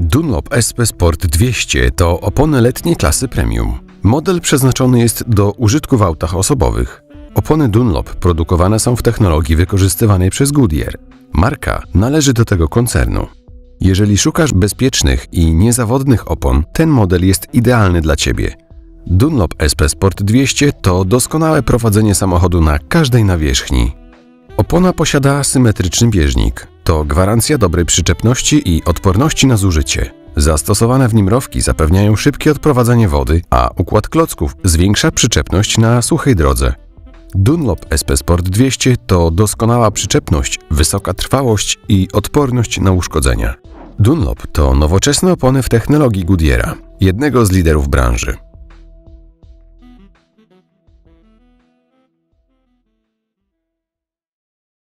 Dunlop SP Sport 200 to opony letnie klasy premium. Model przeznaczony jest do użytku w autach osobowych. Opony Dunlop produkowane są w technologii wykorzystywanej przez Goodyear. Marka należy do tego koncernu. Jeżeli szukasz bezpiecznych i niezawodnych opon, ten model jest idealny dla Ciebie. Dunlop SP Sport 200 to doskonałe prowadzenie samochodu na każdej nawierzchni. Opona posiada symetryczny bieżnik. To gwarancja dobrej przyczepności i odporności na zużycie. Zastosowane w nim rowki zapewniają szybkie odprowadzanie wody, a układ klocków zwiększa przyczepność na suchej drodze. Dunlop SP Sport 200 to doskonała przyczepność, wysoka trwałość i odporność na uszkodzenia. Dunlop to nowoczesne opony w technologii Goodyeara, jednego z liderów branży.